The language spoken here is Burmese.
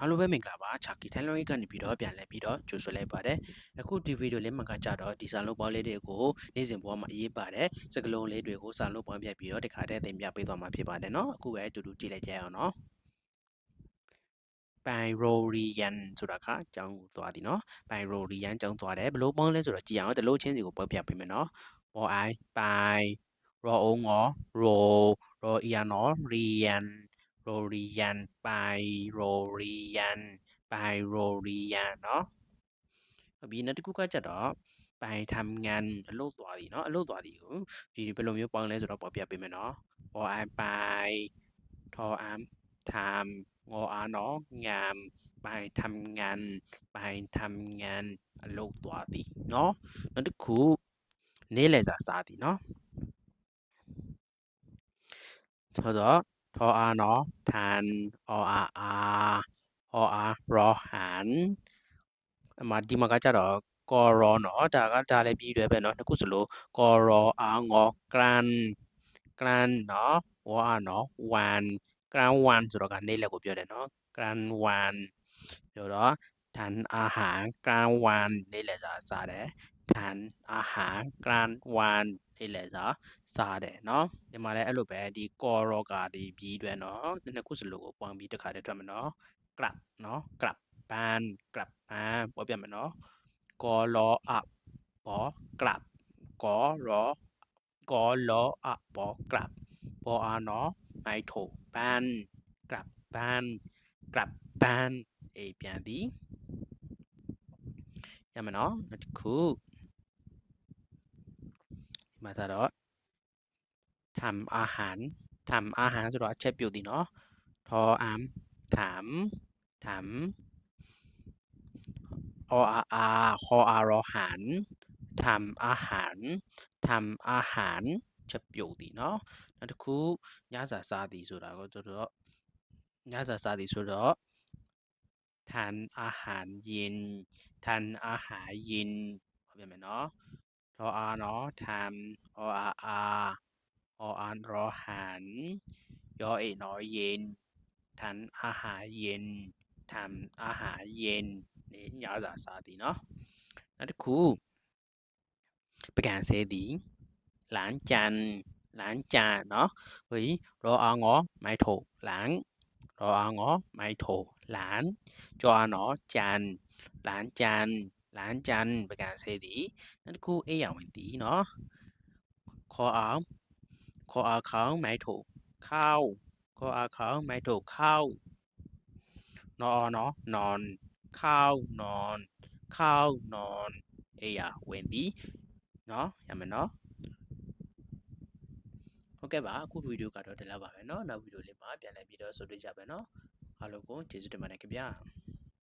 အားလုံးပဲမင်္ဂလာပါချာကီထိုင်လုံးရေးကနေပြီးတော့ပြန်လဲပြီးတော့ကြိုဆိုလိုက်ပါတယ်အခုဒီဗီဒီယိုလေးမှာကကြတော့ဒီစာလုံးပေါင်းလေးတွေကိုနေ့စဉ်ဘဝမှာအရေးပါတယ်စကလုံးလေးတွေကိုစာလုံးပေါင်းပြပြီးတော့တခါတည်းသင်ပြပေးသွားမှာဖြစ်ပါတယ်เนาะအခုပဲအတူတူကြည့်လိုက်ကြရအောင်เนาะပန်ရိုရီယန်ဆိုတာကအကြောင်းကိုသွားသည်เนาะပန်ရိုရီယန်အကြောင်းသွားတယ်ဘလို့ပေါင်းလဲဆိုတော့ကြည့်အောင်တလို့ချင်းစီကိုပေါပြပေးမယ်เนาะဘောအိုင်ပိုင် ရောအောင်ငေါရိုရိုအီယာနော်ရီယန် Rorian Byrorian Byrorian เนาะဟုတ်ပြီနောက်တစ်ခုကကြတော့ပိုင်ทำงานအလုပ်သွားသည်เนาะအလုပ်သွားသည်ကိုဒီဘယ်လိုမျိုးပေါင်းလဲဆိုတော့ပေါ်ပြပေးမယ်เนาะဘောအိုင်ပိုင်ထောအမ်ทำงออาเนาะงามไปทำงานไปทำงานအလုပ်သွားသည်เนาะနောက်တစ်ခုနေ့လည်စာစားသည်เนาะဆိုတော့ ထောအာနောထန်အောအာအာအောအာရောဟန်အမဒီမှာကကြတော့ကော်ရောနော်ဒါကဒါလည်းပြီးတယ်ပဲနော်တခုဆိုလို့ကော်ရောအာငေါကရန်ကရန်နော်ဝါနော်ဝမ်ကရန်ဝမ်ဆိုတော့ကနေလက်ကိုပြောတယ်နော်ကရန်ဝမ်ပြောတော့ထန်အာဟာကရန်ဝမ်နေလက်စာစားတယ် ทานอาหารกลางวันนี่แหละจะစားတယ်เนาะဒီမှာလည်းအဲ့လိုပဲဒီကောရောကဒီပြီးတွဲเนาะနှစ်ခုစလုံးကိုပေါင်းပြီးတစ်ခါတည်းတွက်မယ်เนาะ grab เนาะ grab ပန် grab ပန်ပြောပြမယ်เนาะကောလောအဘော grab ကောရောကောလောအဘော grab ဘောအာเนาะမိုက်ထိုပန် grab ပန် grab ပန်အေးပြန်သည်ရမယ်နော်နောက်တစ်ခုဒီ မှာဆိုတော့ทำอาหารทำอาหารဆိုတော့အချက်ပြုတ်သည်နော်ထောအမ်ถามถามออาอาคออารอหันทำอาหารทำอาหารချက်ပြုတ်သည်เนาะနောက်တစ်ခုညစာစားသည်ဆိုတာကိုတို့တော့ညစာစားသည်ဆိုတော့ทานอาหารเย็นทานอาหารเย็นဟုတ်ပြန်မယ်เนาะ รออาเนาะทำออาอา ออานรอหัน ยอเอหนอยเย็น ทันอาหารเย็นทำอาหารเย็นนี่ยาวสาสาดีเนาะนั่นคือประการเสดีหลานจันหลานจานเนาะเฮ้ยรออางอไม่ถูกหลานรออางอไม่ถูกหลานจอเนาะจันหลานจัน เป็นการเซดีนั่นคือเออย่างวันดีเนาะขอเอาขอเอาเขาไม่ถูกเข้าขอเอาเขาไม่ถูกเข้านอนเนาะนอนเข้านอนเข้านอนเออย่างวันดีเนาะอย่างมันเนาะ ဟုတ်ကဲ့ပါအခုဗီဒီယိုကတော့ဒီလောက်ပါပဲเนาะနောက်ဗီဒီယိုလေးမှာပြန်လည်ပြီးတော့ဆွေးနွေးကြပါเนาะအားလုံးကိုကျေးဇူးတင်ပါတယ်ခင်ဗျာ